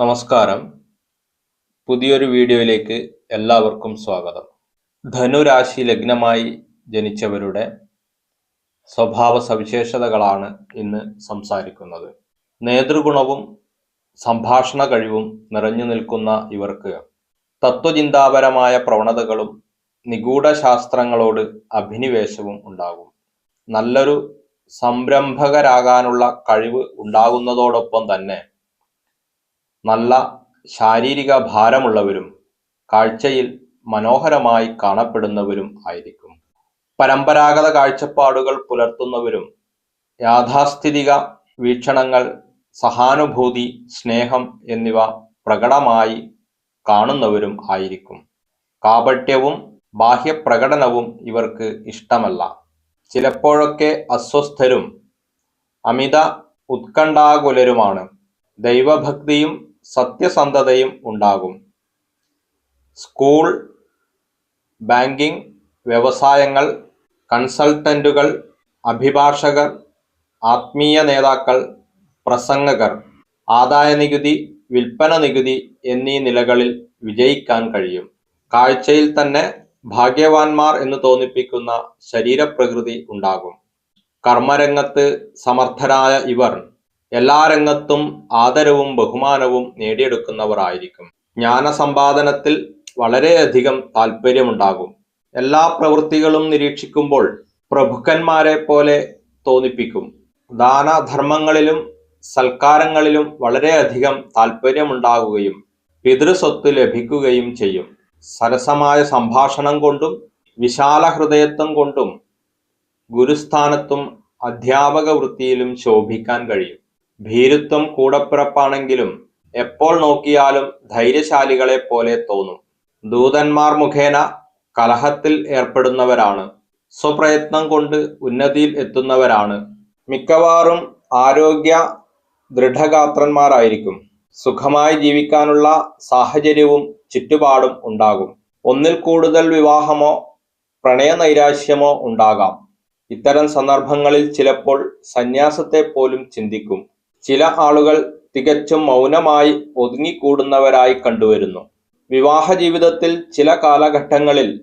നമസ്കാരം. പുതിയൊരു വീഡിയോയിലേക്ക് എല്ലാവർക്കും സ്വാഗതം. ധനുരാശി ലഗ്നമായി ജനിച്ചവരുടെ സ്വഭാവ സവിശേഷതകളാണ് ഇന്ന് സംസാരിക്കുന്നത്. നേതൃഗുണവും സംഭാഷണ കഴിവും നിറഞ്ഞു നിൽക്കുന്ന ഇവർക്ക് തത്വചിന്താപരമായ പ്രവണതകളും നിഗൂഢ ശാസ്ത്രങ്ങളോട് അഭിനിവേശവും ഉണ്ടാകും. നല്ലൊരു സംരംഭകരാകാനുള്ള കഴിവ് ഉണ്ടാകുന്നതോടൊപ്പം തന്നെ നല്ല ശാരീരിക ഭാരമുള്ളവരും കാഴ്ചയിൽ മനോഹരമായി കാണപ്പെടുന്നവരും ആയിരിക്കും. പരമ്പരാഗത കാഴ്ചപ്പാടുകൾ പുലർത്തുന്നവരും യാഥാസ്ഥിതിക വീക്ഷണങ്ങൾ സഹാനുഭൂതി സ്നേഹം എന്നിവ പ്രകടമായി കാണുന്നവരും ആയിരിക്കും. കാപട്യവും ബാഹ്യപ്രകടനവും ഇവർക്ക് ഇഷ്ടമല്ല. ചിലപ്പോഴൊക്കെ അസ്വസ്ഥരും അമിത ഉത്കണ്ഠാകുലരുമാണ്. ദൈവഭക്തിയും സത്യസന്ധതയും ഉണ്ടാകും. സ്കൂൾ ബാങ്കിംഗ് വ്യവസായങ്ങൾ കൺസൾട്ടന്റുകൾ അഭിഭാഷകർ ആത്മീയ നേതാക്കൾ പ്രസംഗകർ ആദായ നികുതി വിൽപ്പന നികുതി എന്നീ നിലകളിൽ വിജയിക്കാൻ കഴിയും. കാഴ്ചയിൽ തന്നെ ഭാഗ്യവാന്മാർ എന്ന് തോന്നിപ്പിക്കുന്ന ശരീരപ്രകൃതി ഉണ്ടാകും. കർമ്മരംഗത്ത് സമർത്ഥരായ ഇവർ എല്ലാ രംഗത്തും ആദരവും ബഹുമാനവും നേടിയെടുക്കുന്നവർ ആയിരിക്കും ജ്ഞാനസമ്പാദനത്തിൽ വളരെയധികം താല്പര്യമുണ്ടാകും. എല്ലാ പ്രവൃത്തികളും നിരീക്ഷിക്കുമ്പോൾ പ്രഭുക്കന്മാരെ പോലെ തോന്നിപ്പിക്കും. ദാനധർമ്മങ്ങളിലും സൽക്കാരങ്ങളിലും വളരെയധികം താല്പര്യമുണ്ടാകുകയും പിതൃസ്വത്ത് ലഭിക്കുകയും ചെയ്യും. സരസമായ സംഭാഷണം കൊണ്ടും വിശാല ഹൃദയത്വം കൊണ്ടും ഗുരുസ്ഥാനത്തും അധ്യാപക വൃത്തിയിലും ശോഭിക്കാൻ കഴിയും. ഭീരുത്വം കൂടപ്പിറപ്പാണെങ്കിലും എപ്പോൾ നോക്കിയാലും ധൈര്യശാലികളെ പോലെ തോന്നും. ദൂതന്മാർ മുഖേന കലഹത്തിൽ ഏർപ്പെടുന്നവരാണ്. സ്വപ്രയത്നം കൊണ്ട് ഉന്നതിയിൽ എത്തുന്നവരാണ്. മിക്കവാറും ആരോഗ്യ ദൃഢഗാത്രന്മാരായിരിക്കും. സുഖമായി ജീവിക്കാനുള്ള സാഹചര്യവും ചുറ്റുപാടും ഉണ്ടാകും. ഒന്നിൽ കൂടുതൽ വിവാഹമോ പ്രണയനൈരാശ്യമോ ഉണ്ടാകാം. ഇത്തരം സന്ദർഭങ്ങളിൽ ചിലപ്പോൾ സന്യാസത്തെ പോലും ചിന്തിക്കും. ചില ആളുകൾ തികച്ചും മൗനമായി ഒതുങ്ങിക്കൂടുന്നവരായി കണ്ടുവരുന്നു. വിവാഹ ജീവിതത്തിൽ ചില കാലഘട്ടങ്ങളിൽ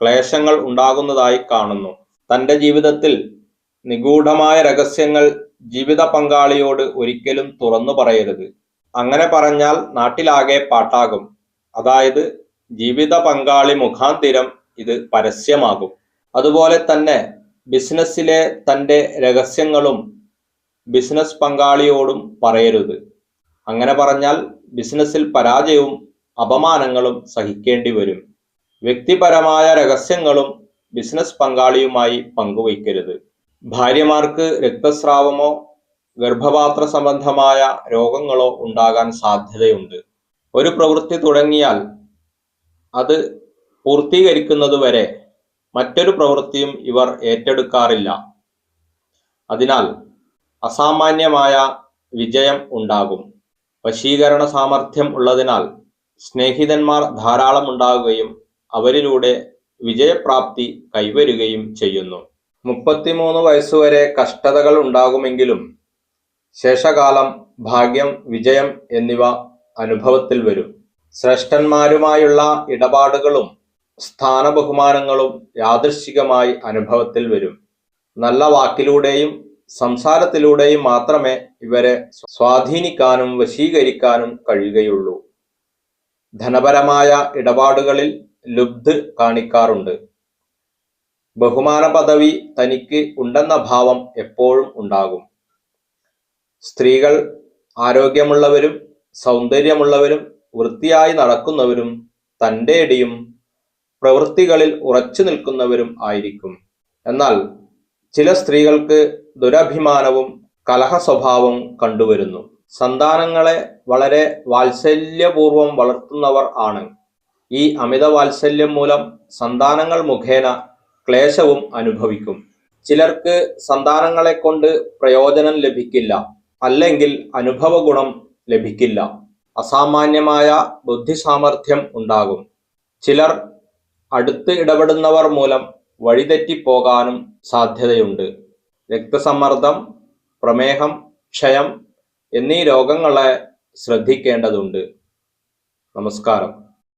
ക്ലേശങ്ങൾ ഉണ്ടാകുന്നതായി കാണുന്നു. തന്റെ ജീവിതത്തിൽ നിഗൂഢമായ രഹസ്യങ്ങൾ ജീവിത പങ്കാളിയോട് ഒരിക്കലും തുറന്നു പറയരുത്. അങ്ങനെ പറഞ്ഞാൽ നാട്ടിലാകെ പാട്ടാകും. അതായത് ജീവിത പങ്കാളി മുഖാന്തിരം ഇത് പരസ്യമാകും. അതുപോലെ തന്നെ ബിസിനസ്സിലെ തന്റെ രഹസ്യങ്ങളും ബിസിനസ് പങ്കാളിയോടും പറയരുത്. അങ്ങനെ പറഞ്ഞാൽ ബിസിനസ്സിൽ പരാജയവും അപമാനങ്ങളും സഹിക്കേണ്ടി വരും. വ്യക്തിപരമായ രഹസ്യങ്ങളും ബിസിനസ് പങ്കാളിയുമായി പങ്കുവയ്ക്കരുത്. ഭാര്യമാർക്ക് രക്തസ്രാവമോ ഗർഭപാത്ര സംബന്ധമായ രോഗങ്ങളോ ഉണ്ടാകാൻ സാധ്യതയുണ്ട്. ഒരു പ്രവൃത്തി തുടങ്ങിയാൽ അത് പൂർത്തീകരിക്കുന്നതുവരെ മറ്റൊരു പ്രവൃത്തിയും ഇവർ ഏറ്റെടുക്കാറില്ല. അതിനാൽ അസാമാന്യമായ വിജയം ഉണ്ടാകും. വശീകരണ സാമർഥ്യം ഉള്ളതിനാൽ സ്നേഹിതന്മാർ ധാരാളം ഉണ്ടാകുകയും അവരിലൂടെ വിജയപ്രാപ്തി കൈവരുകയും ചെയ്യുന്നു. മുപ്പത്തിമൂന്ന് വയസ്സുവരെ കഷ്ടതകൾ ഉണ്ടാകുമെങ്കിലും ശേഷകാലം ഭാഗ്യം വിജയം എന്നിവ അനുഭവത്തിൽ വരും. ശ്രേഷ്ഠന്മാരുമായുള്ള ഇടപാടുകളും സ്ഥാനബഹുമാനങ്ങളും യാദൃശ്ചികമായി അനുഭവത്തിൽ വരും. നല്ല വാക്കിലൂടെയും സംസാരത്തിലൂടെയും മാത്രമേ ഇവരെ സ്വാധീനിക്കാനും വശീകരിക്കാനും കഴിയുകയുള്ളൂ. ധനപരമായ ഇടപാടുകളിൽ ലുബ്ധ് കാണിക്കാറുണ്ട്. ബഹുമാന പദവി തനിക്ക് ഉണ്ടെന്ന ഭാവം എപ്പോഴും ഉണ്ടാകും. സ്ത്രീകൾ ആരോഗ്യമുള്ളവരും സൗന്ദര്യമുള്ളവരും വൃത്തിയായി നടക്കുന്നവരും തന്റെ ഇടിയും പ്രവൃത്തികളിൽ ഉറച്ചു നിൽക്കുന്നവരും ആയിരിക്കും. എന്നാൽ ചില സ്ത്രീകൾക്ക് ദുരഭിമാനവും കലഹ സ്വഭാവവും കണ്ടുവരുന്നു. സന്താനങ്ങളെ വളരെ വാത്സല്യപൂർവം വളർത്തുന്നവർ ആണ്. ഈ അമിത വാത്സല്യം മൂലം സന്താനങ്ങൾ മുഖേന ക്ലേശവും അനുഭവിക്കും. ചിലർക്ക് സന്താനങ്ങളെ കൊണ്ട് പ്രയോജനം ലഭിക്കില്ല അല്ലെങ്കിൽ അനുഭവ ഗുണം ലഭിക്കില്ല. അസാമാന്യമായ ബുദ്ധി സാമർഥ്യം ഉണ്ടാകും. ചിലർ അടുത്ത് ഇടപെടുന്നവർ മൂലം വഴിതെറ്റിപ്പോകാനും സാധ്യതയുണ്ട്. രക്തസമ്മർദ്ദം പ്രമേഹം ക്ഷയം എന്നീ രോഗങ്ങളെ ശ്രദ്ധിക്കേണ്ടതുണ്ട്. നമസ്കാരം.